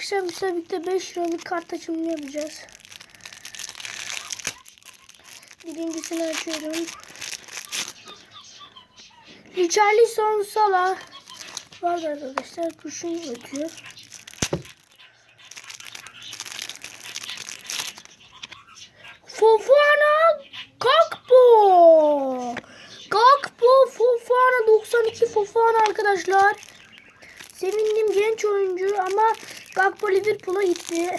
Akşam birlikte 5 liralık kart açımını yapacağız. Birincisini açıyorum. Richarlison Salah vardı arkadaşlar. Kuşun ötüyor. Fofana Gakpo. Gakpo Fofana 92 Fofana arkadaşlar. Sevindim genç oyuncu ama Gakpo Liverpool'a gitti.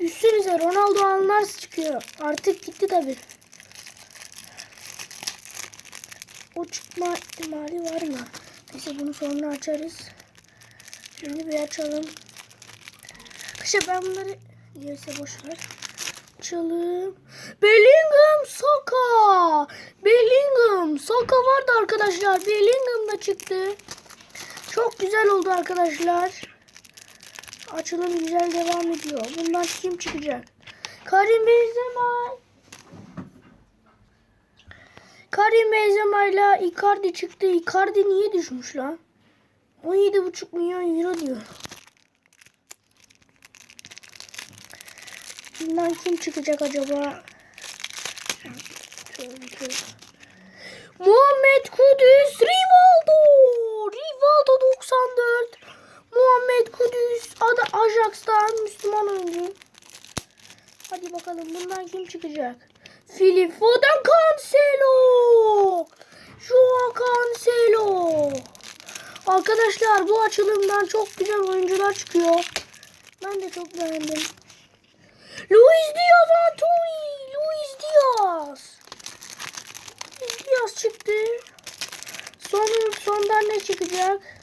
Üstünüze Ronaldo Alnars çıkıyor. Artık gitti tabi. O çıkma ihtimali var mı? Neyse bunu sonra açarız. Şimdi bir açalım. İşte ben bunları neyse boş ver. Açalım. Bellingham Saka. Bellingham Saka vardı arkadaşlar. Bellingham da çıktı. Çok güzel oldu arkadaşlar. Açılım güzel devam ediyor. Bundan kim çıkacak? Karim Benzema. Karim Benzema ile Icardi çıktı. Icardi niye düşmüş lan? 17,5 milyon euro diyor. Bundan kim çıkacak acaba? Şöyle. Oyuncu. Hadi bakalım bundan kim çıkacak? Philip Foden Cancelo. Joao Cancelo. Arkadaşlar bu açılımdan çok güzel oyuncular çıkıyor. Ben de çok beğendim. Luis Diaz Anthony. Luis Diaz. Luis Diaz çıktı. Son, sondan ne çıkacak?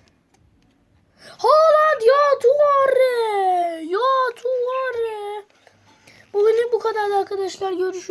Bu kadar arkadaşlar. Görüşürüz.